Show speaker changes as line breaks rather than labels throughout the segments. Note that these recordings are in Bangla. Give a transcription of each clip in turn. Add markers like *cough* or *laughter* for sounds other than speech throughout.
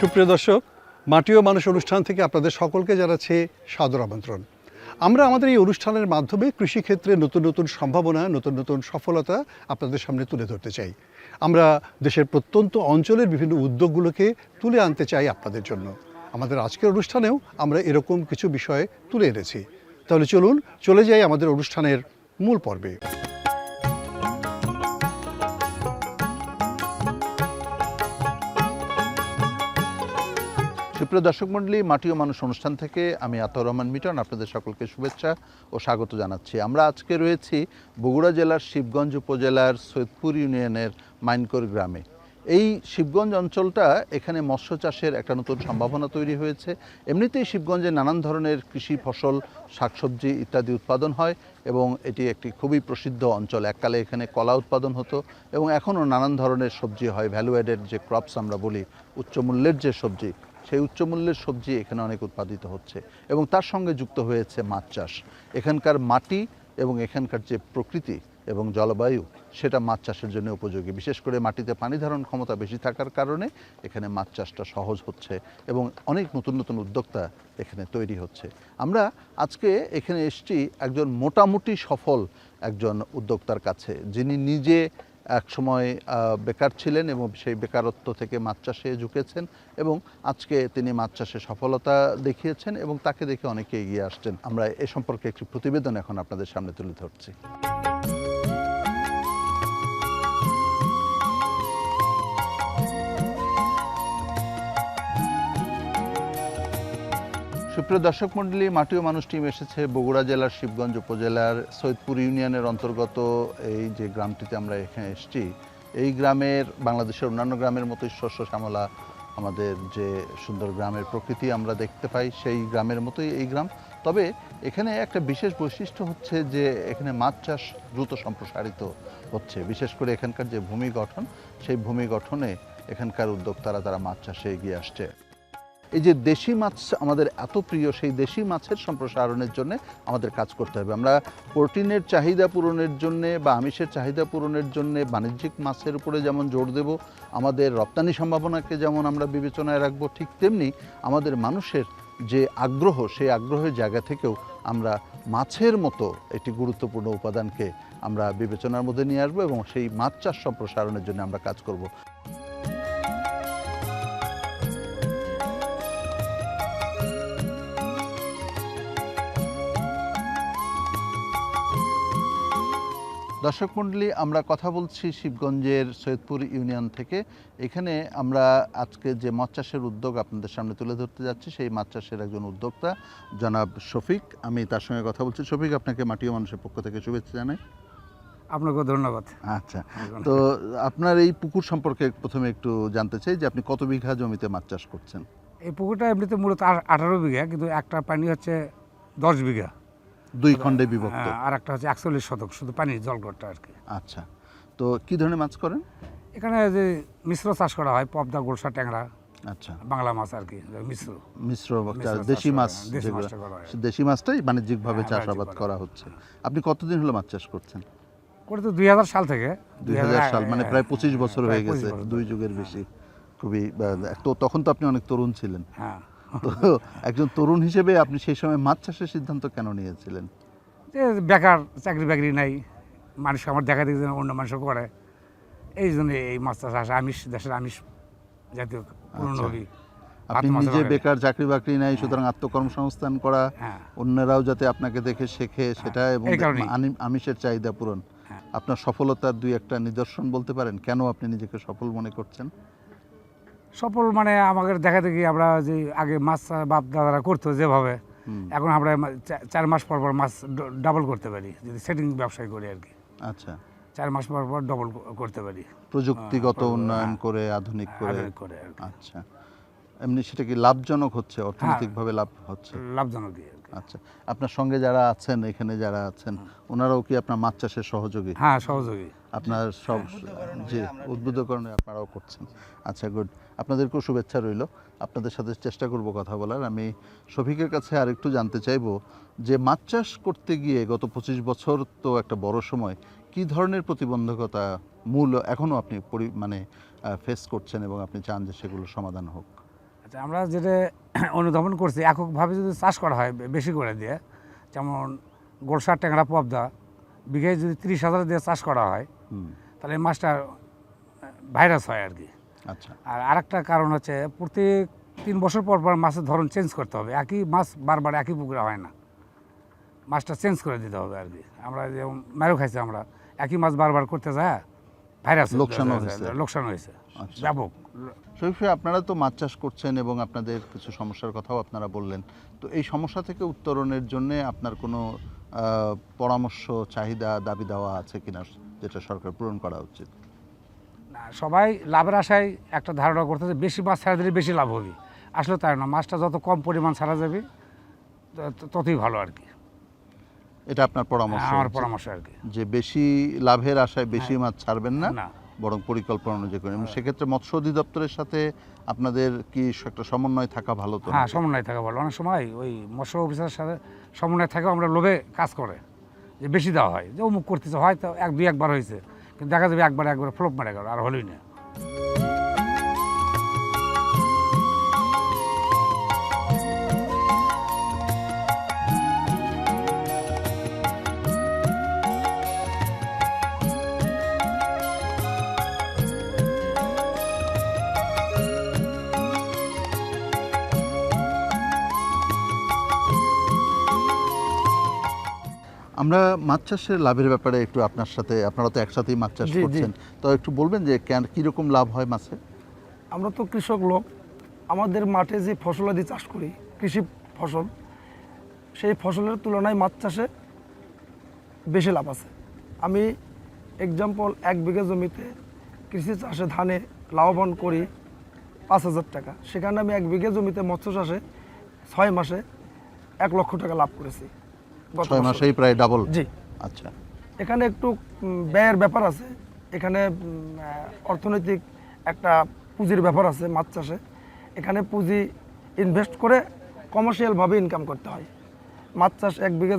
সুপ্রিয় দর্শক, মাটি ও মানুষ অনুষ্ঠান থেকে আপনাদের সকলকে জানাচ্ছি সাদর আমন্ত্রণ। আমরা আমাদের এই অনুষ্ঠানের মাধ্যমে কৃষিক্ষেত্রে নতুন নতুন সম্ভাবনা, নতুন নতুন সফলতা আপনাদের সামনে তুলে ধরতে চাই। আমরা দেশের প্রত্যন্ত অঞ্চলের বিভিন্ন উদ্যোগগুলোকে তুলে আনতে চাই আপনাদের জন্য। আমাদের আজকের অনুষ্ঠানেও আমরা এরকম কিছু বিষয় তুলে এনেছি। তাহলে চলুন, চলে যাই আমাদের অনুষ্ঠানের মূল পর্বে।
সুপ্রিয় দর্শক মণ্ডলী, মাটি ও মানুষ অনুষ্ঠান থেকে আমি আতর রহমান মিটন, আপনাদের সকলকে শুভেচ্ছা ও স্বাগত জানাচ্ছি। আমরা আজকে রয়েছি বগুড়া জেলার শিবগঞ্জ উপজেলার সৈয়দপুর ইউনিয়নের মাইনকর গ্রামে। এই শিবগঞ্জ অঞ্চলটা এখানে মৎস্য চাষের একটা নতুন সম্ভাবনা তৈরি হয়েছে। এমনিতেই শিবগঞ্জে নানান ধরনের কৃষি ফসল, শাকসবজি ইত্যাদি উৎপাদন হয় এবং এটি একটি খুবই প্রসিদ্ধ অঞ্চল। এককালে এখানে কলা উৎপাদন হতো এবং এখনও নানান ধরনের সবজি হয়। ভ্যালু অ্যাডেড যে ক্রপস আমরা বলি, উচ্চমূল্যের যে সবজি সেই উচ্চমূল্যের সবজি এখানে অনেক উৎপাদিত হচ্ছে এবং তার সঙ্গে যুক্ত হয়েছে মাছ চাষ। এখানকার মাটি এবং এখানকার যে প্রকৃতি এবং জলবায়ু, সেটা মাছ চাষের জন্য উপযোগী। বিশেষ করে মাটিতে পানি ধারণ ক্ষমতা বেশি থাকার কারণে এখানে মাছ চাষটা সহজ হচ্ছে এবং অনেক নতুন নতুন উদ্যোক্তা এখানে তৈরি হচ্ছে। আমরা আজকে এখানে এসেছি একজন মোটামুটি সফল একজন উদ্যোক্তার কাছে, যিনি নিজে এক সময় বেকার ছিলেন এবং সেই বেকারত্ব থেকে মাছ চাষে ঝুঁকেছেন এবং আজকে তিনি মাছ চাষে সফলতা দেখিয়েছেন এবং তাকে দেখে অনেকে এগিয়ে আসছেন। আমরা এ সম্পর্কে একটি প্রতিবেদন এখন আপনাদের সামনে তুলে ধরছি। সুপ্রিয় দর্শক মণ্ডলী, মাটি ও মানুষ টিম এসেছে বগুড়া জেলার শিবগঞ্জ উপজেলার সৈয়দপুর ইউনিয়নের অন্তর্গত এই যে গ্রামটিতে আমরা এখানে এসেছি। এই গ্রামের, বাংলাদেশের অন্যান্য গ্রামের মতোই শস্য শ্যামলা আমাদের যে সুন্দর গ্রামের প্রকৃতি আমরা দেখতে পাই, সেই গ্রামের মতোই এই গ্রাম। তবে এখানে একটা বিশেষ বৈশিষ্ট্য হচ্ছে যে এখানে মাছ চাষ দ্রুত সম্প্রসারিত হচ্ছে। বিশেষ করে এখানকার যে ভূমি গঠন, সেই ভূমি গঠনে এখানকার উদ্যোক্তারা, তারা মাছ চাষে এগিয়ে আসছে। এই যে দেশি মাছ আমাদের এত প্রিয়, সেই দেশি মাছের সম্প্রসারণের জন্য আমাদের কাজ করতে হবে। আমরা প্রোটিনের চাহিদা পূরণের জন্য বা আমিষের চাহিদা পূরণের জন্য বাণিজ্যিক মাছের উপরে যেমন জোর দেব, আমাদের রপ্তানি সম্ভাবনাকে যেমন আমরা বিবেচনায় রাখব, ঠিক তেমনি আমাদের মানুষের যে আগ্রহ, সেই আগ্রহের জায়গা থেকেও আমরা মাছের মতো একটি গুরুত্বপূর্ণ উপাদানকে আমরা বিবেচনার মধ্যে নিয়ে আসব এবং সেই মাছ চাষ সম্প্রসারণের জন্য আমরা কাজ করব। দর্শক মণ্ডলী আমরা কথা বলছি শিবগঞ্জের সৈয়দপুর ইউনিয়ন থেকে। এখানে আমরা আজকে যে মাছ চাষের উদ্যোগ আপনাদের সামনে তুলে ধরতে যাচ্ছি সেই মাছ চাষের একজন উদ্যোক্তা জনাব শফিক। আমি তার সঙ্গে কথা বলছি। শফিক আপনাকে মাটি ও মানুষের পক্ষ থেকে শুভেচ্ছা জানাই।
আপনাকে ধন্যবাদ।
আচ্ছা তো আপনার এই পুকুর সম্পর্কে প্রথমে একটু জানতে চাই যে আপনি কত বিঘা জমিতে মাছ চাষ করছেন?
এই পুকুরটা এমনিতে মূলত আঠারো বিঘা কিন্তু একটা পানি হচ্ছে দশ বিঘা।
দুই খণ্ডে বিভক্ত।
হ্যাঁ, আর একটা হচ্ছে একচল্লিশ শতক শুধু পানির জলগড়টা আর কি।
আচ্ছা তো কি ধরনের মাছ করেন?
এখানে যে মিশ্র চাষ করা হয় পবদা গোলসা ট্যাংরা
আচ্ছা।
বাংলা মাছ আর কি মিশ্র।
মিশ্র দেশি মাছ
দেশি
মাছটাই বাণিজ্যিকভাবে
হ্যাঁ,
চাষাবাদ করা হচ্ছে। আপনি কতদিন হলো মাছ চাষ করছেন?
করে তো দুই হাজার সাল থেকে।
দুই হাজার সাল মানে প্রায়
হ্যাঁ,
পঁচিশ বছর হয়ে গেছে দুই যুগের বেশি। খুবই তো তখন তো আপনি অনেক তরুণ ছিলেন।
হ্যাঁ।
তো একজন তরুণ হিসেবে আপনি সেই সময় মাছ চাষের সিদ্ধান্ত কেন নিয়েছিলেন?
যে বেকার চাকরি বাকরি নাই মানুষ আমার দেখা দেখি অন্য মানুষ করে। এই জন্য এই মাছ চাষ আসে আমিষ দেশের আমিষ জাতীয় পূর্ণ
আচ্ছা।
হবি
আপনি নিজে বেকার চাকরি বাকরি নাই সুতরাং আত্মকর্মসংস্থান করা
হ্যাঁ।
অন্যরাও যাতে আপনাকে দেখে শেখে সেটা এবং আমিষের চাহিদা পূরণ।
হ্যাঁ।
আপনার সফলতার দুই একটা নিদর্শন বলতে পারেন? কেন আপনি নিজেকে সফল মনে করছেন?
সফল মানে আমাদের দেখা দেখি আমরা যে আগে মাছ বাপ দাদারা করতো যেভাবে এখন আমরা চার মাস পর পর মাছ ডাবল করতে পারি যদি সেটিং ব্যবসায় করি আর কি।
আচ্ছা।
চার মাস পর পর ডবল করতে পারি।
প্রযুক্তিগত
হ্যাঁ,
উন্নয়ন
হ্যাঁ।
করে। আধুনিক করে
করে।
আচ্ছা। এমনি সেটা কি লাভজনক হচ্ছে? অর্থনৈতিকভাবে লাভ হচ্ছে?
লাভজনক
আচ্ছা। আপনার সঙ্গে যারা আছেন এখানে যারা আছেন ওনারাও কি আপনার মাছ চাষের সহযোগী?
হ্যাঁ সহযোগী।
আপনার সব যে উদ্বুদ্ধকরণে আপনারাও করছেন। আচ্ছা গুড। আপনাদেরকেও শুভেচ্ছা রইল। আপনাদের সাথে চেষ্টা করব কথা বলার। আমি শফিকের কাছে আরেকটু জানতে চাইব যে মাছ চাষ করতে গিয়ে গত পঁচিশ বছর তো একটা বড় সময় কি ধরনের প্রতিবন্ধকতা মূল এখনও আপনি পরি মানে ফেস করছেন এবং আপনি চান যে সেগুলো সমাধান হোক?
আচ্ছা আমরা যেটা *clears throat* অনুধাবন করছি এককভাবে যদি চাষ করা হয় বেশি করে দিয়ে যেমন গোলসার ট্যাংরা পবদা বিঘায় যদি তিরিশ হাজার দিয়ে চাষ করা হয় তাহলে এই মাছটা ভাইরাস হয় আর কি।
আচ্ছা।
আর আরেকটা কারণ হচ্ছে প্রত্যেক তিন বছর পর পর মাছের ধরন চেঞ্জ করতে হবে। একই মাছ বারবার একই পুকুরে হয় না। মাছটা চেঞ্জ করে দিতে হবে আর কি। আমরা যেমন মারও খাইছি আমরা একই মাছ বারবার করতে যায় ভাইরাস
লোকসানও হয়েছে।
লোকসান হয়েছে। ব্যাপক।
শরীফ আপনারা তো মাছ চাষ করছেন এবং আপনাদের কিছু সমস্যার কথাও আপনারা বললেন। তো এই সমস্যা থেকে উত্তরণের জন্য আপনার কোনো পরামর্শ চাহিদা দাবি দেওয়া আছে কিনা? যেটা সরকার পূরণ করা উচিত।
না, সবাই লাভের আশায় একটা ধারণা করতেছে বেশি মাছ ছাড়া দিলে বেশি লাভ হবে। আসলে তাই না মাছটা যত কম পরিমাণ ছাড়া যাবে ততই ভালো আর কি।
এটা আপনার পরামর্শ
আমার পরামর্শ আর কি।
যে বেশি লাভের আশায় বেশি মাছ ছাড়বেন না
না।
বরং পরিকল্পনা অনুযায়ী করেন। এবং সেক্ষেত্রে মৎস্য অধিদপ্তরের সাথে আপনাদের কি একটা সমন্বয় থাকা ভালো তো?
হ্যাঁ সমন্বয় থাকা ভালো। অনেক সময় ওই মৎস্য অফিসারের সাথে সমন্বয় থাকেও আমরা লোভে কাজ করে। যে বেশি দেওয়া হয়। যে অমুক করতেছে, হয়তো এক দুই একবার হয়েছে, কিন্তু দেখা যাবে একবার একবার ফ্লপ মারা গেল, আর হলই না।
আমরা মাছ চাষের লাভের ব্যাপারে একটু আপনার সাথে আপনারা তো একসাথেই মাছ চাষ। করছেন। তো একটু বলবেন যে কেন কীরকম লাভ হয় মাছে?
আমরা তো কৃষক লোক। আমাদের মাঠে যে ফসলাদি চাষ করি কৃষি ফসল সেই ফসলের তুলনায় মাছ চাষে বেশি লাভ আছে। আমি এক্সাম্পল এক বিঘা জমিতে কৃষি চাষে ধানে লাভবান করি পাঁচ হাজার টাকা। সেখানে আমি এক বিঘা জমিতে মৎস্য চাষে ছয় মাসে এক লক্ষ টাকা লাভ করেছি।
ছয় মাসেই প্রায় ডাবল
জি।
আচ্ছা।
এখানে একটু ব্যয়ের ব্যাপার আছে। এখানে অর্থনৈতিক একটা পুঁজির ব্যাপার আছে মাছ চাষে। এখানে পুঁজি ইনভেস্ট করে কমার্শিয়ালভাবে ইনকাম করতে হয়। মাছ চাষ এক বিঘা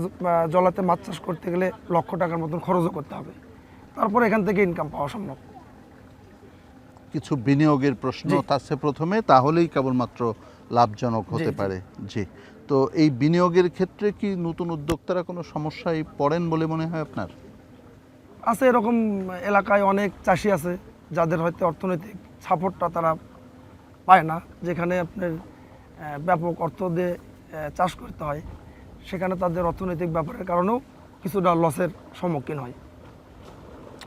জলাতে মাছ চাষ করতে গেলে লক্ষ টাকার মতন খরচও করতে হবে। তারপর এখান থেকে ইনকাম পাওয়া সম্ভব।
কিছু বিনিয়োগের প্রশ্ন। থাকছে প্রথমে তাহলেই কেবলমাত্র লাভজনক হতে পারে। জি। তো এই বিনিয়োগের ক্ষেত্রে কি নতুন উদ্যোক্তারা কোনো সমস্যায় পড়েন বলে মনে হয় আপনার?
আছে এরকম এলাকায় অনেক চাষি আছে যাদের হয়তো অর্থনৈতিক সাপোর্টটা তারা পায় না। যেখানে আপনার ব্যাপক অর্থ দিয়ে চাষ করতে হয় সেখানে তাদের অর্থনৈতিক ব্যাপারের কারণেও কিছুটা লসের সম্মুখীন হয়।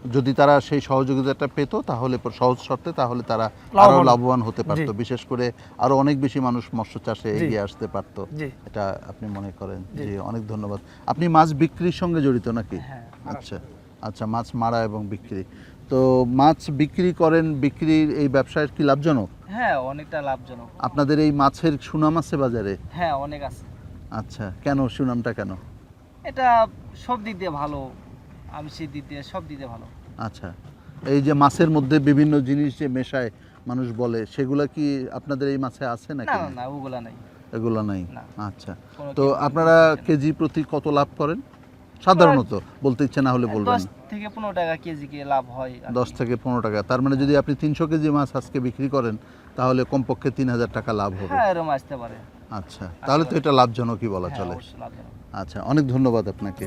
যদি তারা সেই সহযোগিতাটা পেত তাহলে সহজ শর্তে তাহলে তারা আরও
লাভবান।
হতে পারতো। বিশেষ করে আরও অনেক বেশি মানুষ মৎস্য চাষে এগিয়ে আসতে পারতো। এটা আপনি মনে করেন
জি।
জি অনেক ধন্যবাদ। আপনি মাছ বিক্রির সঙ্গে জড়িত নাকি?
হ্যাঁ,
আচ্ছা আচ্ছা মাছ মারা এবং বিক্রি। তো মাছ বিক্রি করেন বিক্রির এই ব্যবসায় কি লাভজনক?
হ্যাঁ অনেকটা লাভজনক।
আপনাদের এই মাছের সুনাম আছে বাজারে?
হ্যাঁ অনেক আছে।
আচ্ছা কেন সুনামটা কেন?
এটা সব দিক দিয়ে ভালো। আমিষের দিক দিয়ে সব দিক দিয়ে ভালো।
আচ্ছা এই যে মাছের মধ্যে বিভিন্ন জিনিস যে মেশায় মানুষ বলে সেগুলা কি আপনাদের এই মাছে আছে নাকি
না না ওগুলা নাই।
এগুলো নাই? আচ্ছা তো আপনারা কেজি প্রতি কত লাভ করেন? সাধারণত বলতে ইচ্ছে না হলে বলবেন।
দশ থেকে পনেরো টাকা কেজি কে লাভ হয়।
দশ থেকে পনেরো টাকা তার মানে যদি আপনি তিনশো কেজি মাছ আজকে বিক্রি করেন তাহলে কমপক্ষে তিন হাজার টাকা লাভ হবে।
হ্যাঁ এরকম আসতে পারে।
আচ্ছা তাহলে তো এটা লাভজনকই বলা
হ্যাঁ
চলে। আচ্ছা অনেক ধন্যবাদ আপনাকে।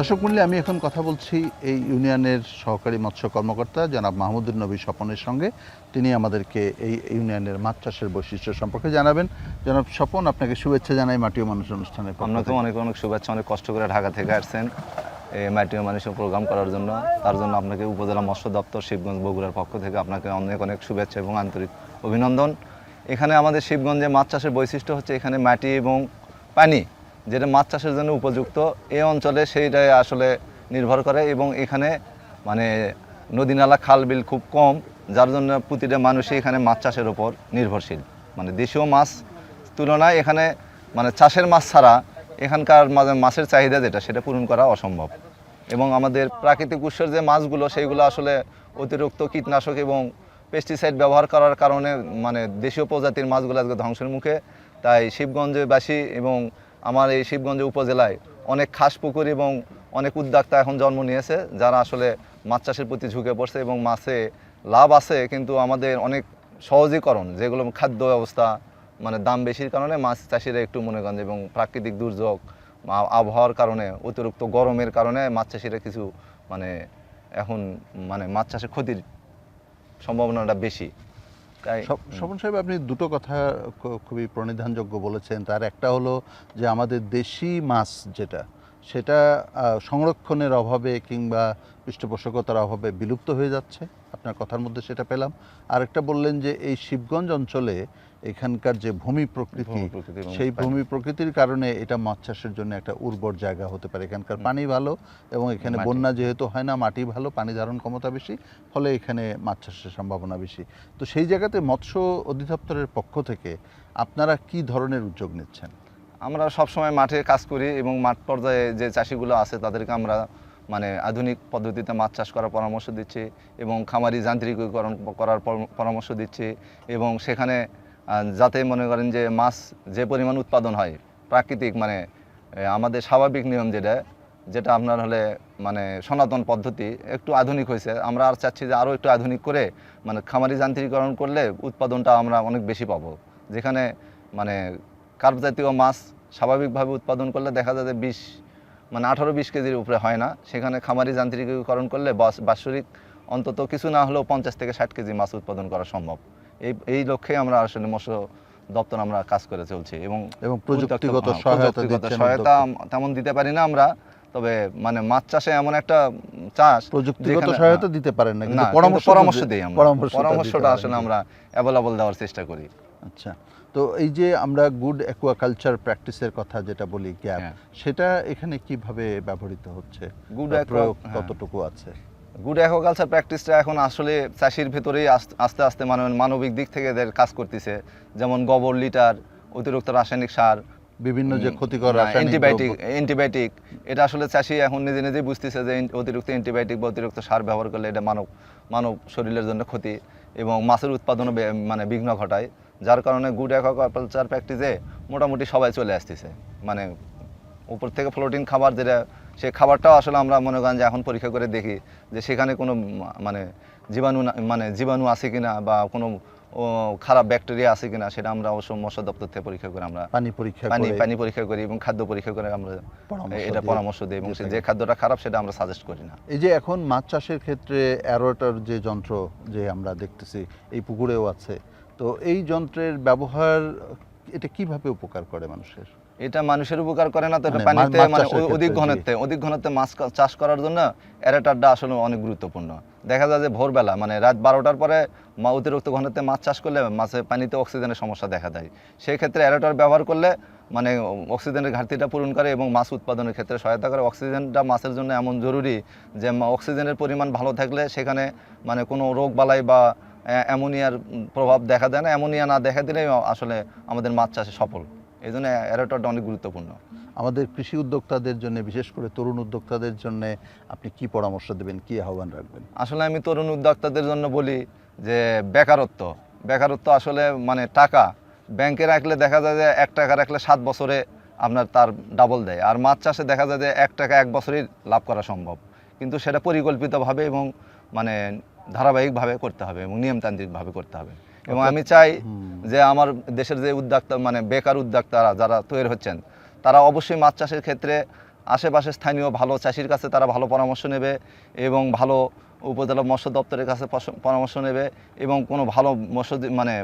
দর্শক মূল্যে আমি এখন কথা বলছি এই ইউনিয়নের সহকারী মৎস্য কর্মকর্তা জনাব মাহমুদুল নবী স্বপনের সঙ্গে। তিনি আমাদেরকে এই ইউনিয়নের মাছ চাষের বৈশিষ্ট্য সম্পর্কে জানাবেন। জনাব স্বপন আপনাকে শুভেচ্ছা জানাই মাটিও মানুষ
অনুষ্ঠানে
থেকে।
অনেক অনেক শুভেচ্ছা অনেক কষ্ট করে ঢাকা থেকে আসছেন এই মাটিও মানুষের প্রোগ্রাম করার জন্য। তার জন্য আপনাকে উপজেলা মৎস্য দপ্তর শিবগঞ্জ বগুড়ার পক্ষ থেকে আপনাকে অনেক অনেক শুভেচ্ছা এবং আন্তরিক অভিনন্দন। এখানে আমাদের শিবগঞ্জে মাছ চাষের বৈশিষ্ট্য হচ্ছে এখানে মাটি এবং পানি যেটা মাছ চাষের জন্য উপযুক্ত এই অঞ্চলে সেইটাই আসলে নির্ভর করে এবং এখানে মানে নদী নালা, খাল বিল খুব কম, যার জন্য প্রতিটা মানুষই এখানে মাছ চাষের ওপর নির্ভরশীল। মানে দেশীয় মাছ তুলনায় এখানে মানে চাষের মাছ ছাড়া এখানকার মাঝে মাছের চাহিদা যেটা, সেটা পূরণ করা অসম্ভব। এবং আমাদের প্রাকৃতিক উৎসের যে মাছগুলো, সেইগুলো আসলে অতিরিক্ত কীটনাশক এবং পেস্টিসাইড ব্যবহার করার কারণে মানে দেশীয় প্রজাতির মাছগুলো আজকে ধ্বংসের মুখে। তাই শিবগঞ্জবাসী এবং আমার এই শিবগঞ্জ উপজেলায় অনেক খাস পুকুর এবং অনেক উদ্যোক্তা এখন জন্ম নিয়েছে, যারা আসলে মাছ চাষের প্রতি ঝুঁকে পড়ছে এবং মাছে লাভ আছে, কিন্তু আমাদের অনেক সহজীকরণ, যেগুলো খাদ্য ব্যবস্থা মানে দাম বেশির কারণে মাছ চাষিরা একটু মনে করেন এবং প্রাকৃতিক দুর্যোগ আবহাওয়ার কারণে, অতিরিক্ত গরমের কারণে মাছ চাষিরা কিছু মানে এখন মানে মাছ চাষে ক্ষতির সম্ভাবনাটা বেশি।
স্বপন সাহেব আপনি দুটো কথা খুবই প্রণিধানযোগ্য বলেছেন। তার একটা হলো যে আমাদের দেশি মাছ যেটা সেটা সংরক্ষণের অভাবে কিংবা পৃষ্ঠপোষকতার অভাবে বিলুপ্ত হয়ে যাচ্ছে। আপনার কথার মধ্যে সেটা পেলাম। আরেকটা বললেন যে এই শিবগঞ্জ অঞ্চলে এখানকার যে ভূমি প্রকৃতি সেই ভূমি প্রকৃতির কারণে এটা মাছ চাষের জন্য একটা উর্বর জায়গা হতে পারে। এখানকার পানি ভালো এবং এখানে বন্যা যেহেতু হয় না মাটি ভালো পানি ধারণ ক্ষমতা বেশি ফলে এখানে মাছ চাষের সম্ভাবনা বেশি। তো সেই জায়গাতে মৎস্য অধিদপ্তরের পক্ষ থেকে আপনারা কি ধরনের উদ্যোগ নিচ্ছেন?
আমরা সবসময় মাঠে কাজ করি এবং মাঠ পর্যায়ে যে চাষিগুলো আছে তাদেরকে আমরা মানে আধুনিক পদ্ধতিতে মাছ চাষ করার পরামর্শ দিচ্ছি এবং খামারি যান্ত্রিকীকরণ করার পর- পরামর্শ দিচ্ছি এবং সেখানে যাতে মনে করেন যে মাছ যে পরিমাণ উৎপাদন হয়, প্রাকৃতিক মানে আমাদের স্বাভাবিক নিয়ম যেটা যেটা আপনার হলে মানে সনাতন পদ্ধতি একটু আধুনিক হয়েছে। আমরা আর চাচ্ছি যে আরও একটু আধুনিক করে মানে খামারি যান্ত্রিকীকরণ করলে উৎপাদনটা আমরা অনেক বেশি পাবো। যেখানে মানে কার্প জাতীয় মাছ স্বাভাবিকভাবে উৎপাদন করলে দেখা যায় যে বিশ মানে আঠারো, বিশ কেজির উপরে হয় না। সেখানে খামারি যান্ত্রিকীকরণ করলে বাৎসরিক অন্তত কিছু না হলেও পঞ্চাশ থেকে ষাট কেজি মাছ উৎপাদন করা সম্ভব। এই এই লক্ষ্যে আমরা আসলে মৎস্য দপ্তর আমরা কাজ করে চলছি এবং
এবং প্রযুক্তিগত
হ্যাঁ,
সহায়তা
সহায়তা তেমন দিতে পারি না আমরা তবে মানে মাছ চাষে এমন একটা চাষ
প্রযুক্তিগত সহায়তা দিতে পারেন না কিন্তু পরামর্শ
পরামর্শ দিই আমরা।
পরামর্শটা
আসলে আমরা অ্যাভেলেবল দেওয়ার চেষ্টা করি।
আচ্ছা তো এই যে আমরা গুড অ্যাকুয়াকালচার প্র্যাকটিসের কথা যেটা বলি গ্যাপ। সেটা এখানে কীভাবে ব্যবহৃত হচ্ছে গুড
হ্যাঁ।
কতটুকু আছে?
গুড অ্যাকোয়াকালচার প্র্যাকটিসটা এখন আসলে চাষির ভেতরেই আস- আস্তে আস্তে মানে মানবিক দিক থেকে এদের কাজ করতেছে। যেমন গোবর লিটার অতিরিক্ত রাসায়নিক সার
বিভিন্ন যে ক্ষতিকর
অ্যান্টিবায়োটিক অ্যান্টিবায়োটিক এটা আসলে চাষি এখন নিজে নিজেই বুঝতেছে যে অতিরিক্ত অ্যান্টিবায়োটিক বা অতিরিক্ত সার ব্যবহার করলে এটা মানব মানব শরীরের জন্য ক্ষতি এবং মাছের উৎপাদনও মানে বিঘ্ন ঘটায়। যার কারণে গুড অ্যাকোয়াকালচার প্র্যাকটিসে মোটামুটি সবাই চলে আসতেছে। মানে উপর থেকে ফ্লোটিন খাবার যেটা সেই খাবারটাও আসলে আমরা মনে করেন যে এখন পরীক্ষা করে দেখি যে সেখানে কোনো মানে জীবাণু মানে জীবাণু আছে কিনা বা কোনো খারাপ ব্যাকটেরিয়া আছে কিনা সেটা আমরা অবশ্য মৎস্য দপ্তর থেকে পরীক্ষা করে আমরা
পানি পরীক্ষা
পানি পানি পরীক্ষা করি এবং খাদ্য পরীক্ষা করে আমরা এটা পরামর্শ দিই এবং সে যে খাদ্যটা খারাপ সেটা আমরা সাজেস্ট করি না।
এই যে এখন মাছ চাষের ক্ষেত্রে অ্যারোটার যে যন্ত্র যে আমরা দেখতেছি এই পুকুরেও আছে। তো এই যন্ত্রের ব্যবহার এটা কীভাবে উপকার করে মানুষের?
এটা মানুষের উপকার করে না তো এটা
মানে
পানিতে মানে অধিক ঘনত্বে অধিক ঘনত্বে মাছ চাষ করার জন্য অ্যারেটারটা আসলে অনেক গুরুত্বপূর্ণ। দেখা যায় যে ভোরবেলা মানে রাত বারোটার পরে মা অতিরিক্ত ঘনত্বে মাছ চাষ করলে মাছে পানিতে অক্সিজেনের সমস্যা দেখা দেয়। সেই ক্ষেত্রে অ্যারেটার ব্যবহার করলে মানে অক্সিজেনের ঘাটতিটা পূরণ করে এবং মাছ উৎপাদনের ক্ষেত্রে সহায়তা করে। অক্সিজেনটা মাছের জন্য এমন জরুরি যে অক্সিজেনের পরিমাণ ভালো থাকলে সেখানে মানে কোনো রোগ বালাই বা অ্যামোনিয়ার প্রভাব দেখা দেয় না। অ্যামোনিয়া না দেখা দিলেই আসলে আমাদের মাছ চাষে সফল। এই জন্য অ্যারেটারটা অনেক গুরুত্বপূর্ণ।
আমাদের কৃষি উদ্যোক্তাদের জন্য বিশেষ করে তরুণ উদ্যোক্তাদের জন্য আপনি কি পরামর্শ দেবেন কি আহ্বান রাখবেন?
আসলে আমি তরুণ উদ্যোক্তাদের জন্য বলি যে বেকারত্ব। বেকারত্ব আসলে মানে টাকা। ব্যাংকে রাখলে দেখা যায় যে এক টাকা রাখলে সাত বছরে আপনার তার ডাবল দেয়। আর মাছ চাষে দেখা যায় যে এক টাকা এক বছরেই লাভ করা সম্ভব। কিন্তু সেটা পরিকল্পিতভাবে এবং মানে ধারাবাহিকভাবে করতে হবে এবং নিয়মতান্ত্রিকভাবে করতে হবে। এবং আমি চাই যে আমার দেশের যে উদ্যোক্তা মানে বেকার উদ্যোক্তারা যারা তৈরি হচ্ছেন তারা অবশ্যই মাছ চাষের ক্ষেত্রে আশেপাশে স্থানীয় ভালো চাষির কাছে তারা ভালো পরামর্শ নেবে এবং ভালো উপজেলা মৎস্য দপ্তরের কাছে পরামর্শ নেবে এবং কোনো ভালো মৎস্য মানে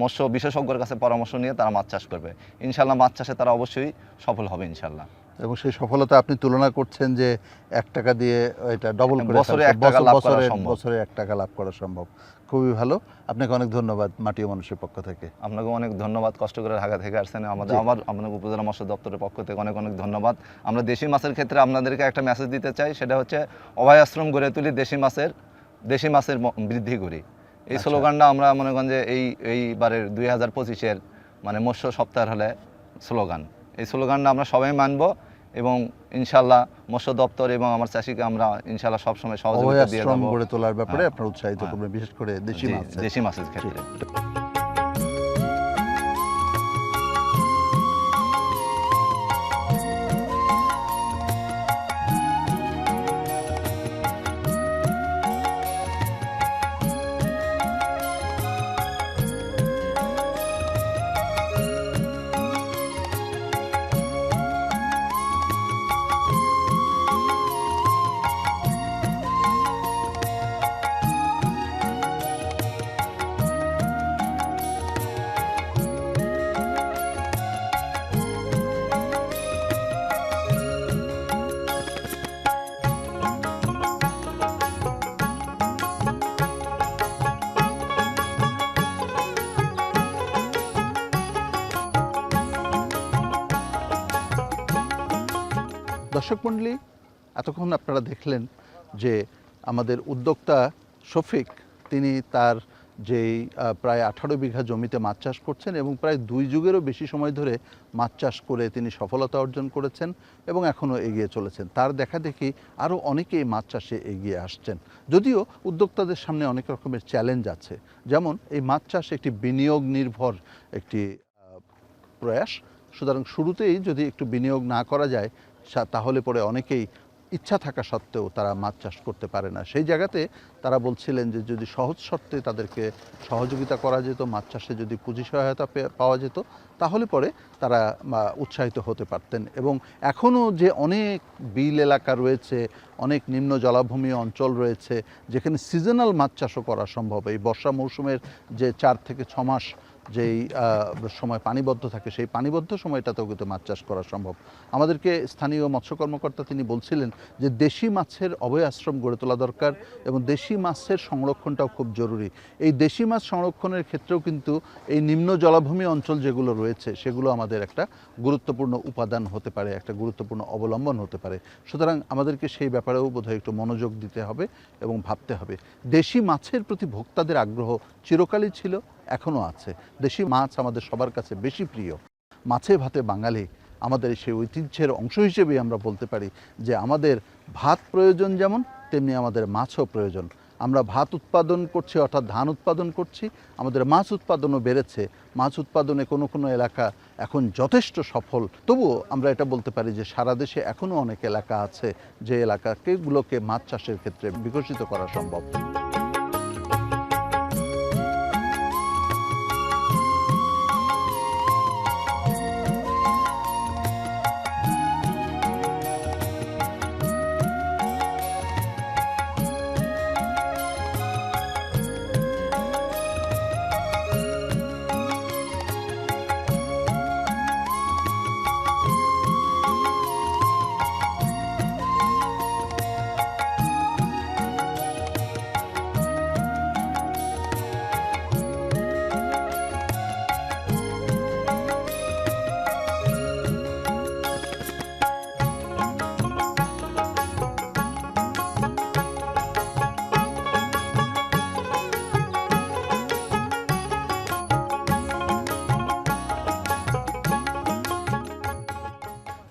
মৎস্য বিশেষজ্ঞের কাছে পরামর্শ নিয়ে তারা মাছ চাষ করবে। ইনশাল্লাহ মাছ চাষে তারা অবশ্যই সফল হবে ইনশাল্লাহ।
এবং সেই সফলতা আপনি তুলনা করছেন যে এক টাকা দিয়ে এটা ডবল করে
বছরে এক টাকা লাভ করা সম্ভব।
বছরে এক টাকা লাভ করা সম্ভব। খুবই ভালো। আপনাকে অনেক ধন্যবাদ মাটি মানুষের পক্ষ থেকে।
আপনাকে অনেক ধন্যবাদ কষ্ট করে ঢাকা থেকে আসছেন। আমাদের
জি।
আবার আপনাকে উপজেলা মৎস্য দপ্তরের পক্ষ থেকে অনেক অনেক ধন্যবাদ। আমরা দেশি মাছের ক্ষেত্রে আপনাদেরকে একটা মেসেজ দিতে চাই সেটা হচ্ছে অভয় আশ্রম গড়ে তুলি দেশি মাছের দেশি মাছের বৃদ্ধি করি। এই
আচ্ছা।
স্লোগানটা আমরা মনে করেন যে এই এইবারের দুই হাজার পঁচিশের মানে মৎস্য সপ্তাহের হলে স্লোগান। এই স্লোগানটা আমরা সবাই মানব। এবং ইনশাল্লাহ মৎস্য দপ্তর এবং আমার চাষিকে আমরা ইনশাল্লাহ সবসময় সহযোগিতা দিয়ে দেবো
গড়ে তোলার ব্যাপারে
হ্যাঁ।
আপনারা উৎসাহিত
হ্যাঁ।
করবেন বিশেষ করে দেশি মাছ
দেশি মাছের ক্ষেত্রে
দর্শক মণ্ডলী, এতক্ষণ আপনারা দেখলেন যে আমাদের উদ্যোক্তা শফিক, তিনি তার যেই প্রায় আঠারো বিঘা জমিতে মাছ চাষ করছেন এবং প্রায় দুই যুগেরও বেশি সময় ধরে মাছ চাষ করে তিনি সফলতা অর্জন করেছেন এবং এখনও এগিয়ে চলেছেন। তার দেখা দেখি আরও অনেকেই মাছ চাষে এগিয়ে আসছেন। যদিও উদ্যোক্তাদের সামনে অনেক রকমের চ্যালেঞ্জ আছে। যেমন এই মাছ চাষ একটি বিনিয়োগ নির্ভর একটি প্রয়াস। সুতরাং শুরুতেই যদি একটু বিনিয়োগ না করা যায় তাহলে পরে অনেকেই ইচ্ছা থাকা সত্ত্বেও তারা মাছ চাষ করতে পারে না। সেই জায়গাতে তারা বলছিলেন যে যদি সহজ শর্তে তাদেরকে সহযোগিতা করা যেত, মাছ চাষে যদি পুঁজি সহায়তা পাওয়া যেত, তাহলে পরে তারা উৎসাহিত হতে পারতেন। এবং এখনও যে অনেক বিল এলাকা রয়েছে, অনেক নিম্ন জলাভূমি অঞ্চল রয়েছে, যেখানে সিজনাল মাছ চাষও করা সম্ভব। এই বর্ষা মৌসুমের যে চার থেকে ছ মাস যেই সময় পানিবদ্ধ থাকে, সেই পানিবদ্ধ সময়টাতেও কিন্তু মাছ চাষ করা সম্ভব। আমাদেরকে স্থানীয় মৎস্য কর্মকর্তা তিনি বলছিলেন যে দেশি মাছের অভয় আশ্রম গড়ে তোলা দরকার এবং দেশি মাছের সংরক্ষণটাও খুব জরুরি। এই দেশি মাছ সংরক্ষণের ক্ষেত্রেও কিন্তু এই নিম্ন জলাভূমি অঞ্চল যেগুলো রয়েছে, সেগুলো আমাদের একটা গুরুত্বপূর্ণ উপাদান হতে পারে, একটা গুরুত্বপূর্ণ অবলম্বন হতে পারে। সুতরাং আমাদেরকে সেই ব্যাপারেও বোধহয় একটু মনোযোগ দিতে হবে এবং ভাবতে হবে। দেশি মাছের প্রতি ভোক্তাদের আগ্রহ চিরকালই ছিল এখনও আছে। দেশি মাছ আমাদের সবার কাছে বেশি প্রিয়। মাছে ভাতে বাঙালি আমাদের সেই ঐতিহ্যের অংশ হিসেবেই আমরা বলতে পারি যে আমাদের ভাত প্রয়োজন যেমন, তেমনি আমাদের মাছও প্রয়োজন। আমরা ভাত উৎপাদন করছি অর্থাৎ ধান উৎপাদন করছি, আমাদের মাছ উৎপাদনও বেড়েছে। মাছ উৎপাদনে কোনো কোনো এলাকা এখন যথেষ্ট সফল। তবুও আমরা এটা বলতে পারি যে সারা দেশে এখনও অনেক এলাকা আছে যে এলাকাকেগুলোকে মাছ চাষের ক্ষেত্রে বিকশিত করা সম্ভব।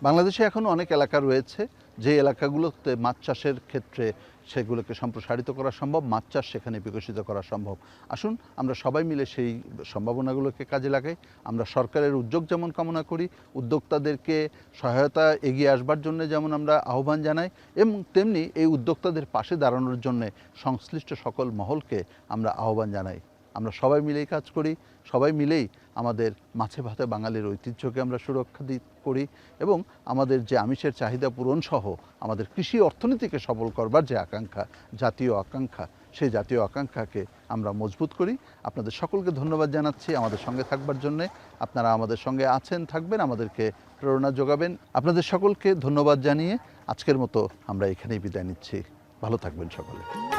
বাংলাদেশে এখনও অনেক এলাকা রয়েছে যে এলাকাগুলোতে মাছ চাষের ক্ষেত্রে সেগুলোকে সম্প্রসারিত করা সম্ভব, মাছ চাষ সেখানে বিকশিত করা সম্ভব। আসুন, আমরা সবাই মিলে সেই সম্ভাবনাগুলোকে কাজে লাগাই। আমরা সরকারের উদ্যোগ যেমন কামনা করি, উদ্যোক্তাদেরকে সহায়তা এগিয়ে আসবার জন্য যেমন আমরা আহ্বান জানাই, এবং তেমনি এই উদ্যোক্তাদের পাশে দাঁড়ানোর জন্য সংশ্লিষ্ট সকল মহলকে আমরা আহ্বান জানাই। আমরা সবাই মিলেই কাজ করি, সবাই মিলেই আমাদের মাছে ভাতে বাঙালির ঐতিহ্যকে আমরা সুরক্ষা করি এবং আমাদের যে আমিষের চাহিদা পূরণ সহ আমাদের কৃষি অর্থনীতিকে সবল করবার যে আকাঙ্ক্ষা, জাতীয় আকাঙ্ক্ষা, সেই জাতীয় আকাঙ্ক্ষাকে আমরা মজবুত করি। আপনাদের সকলকে ধন্যবাদ জানাচ্ছি আমাদের সঙ্গে থাকবার জন্যে। আপনারা আমাদের সঙ্গে আছেন, থাকবেন, আমাদেরকে প্রেরণা যোগাবেন। আপনাদের সকলকে ধন্যবাদ জানিয়ে আজকের মতো আমরা এখানেই বিদায় নিচ্ছি। ভালো থাকবেন সকলে।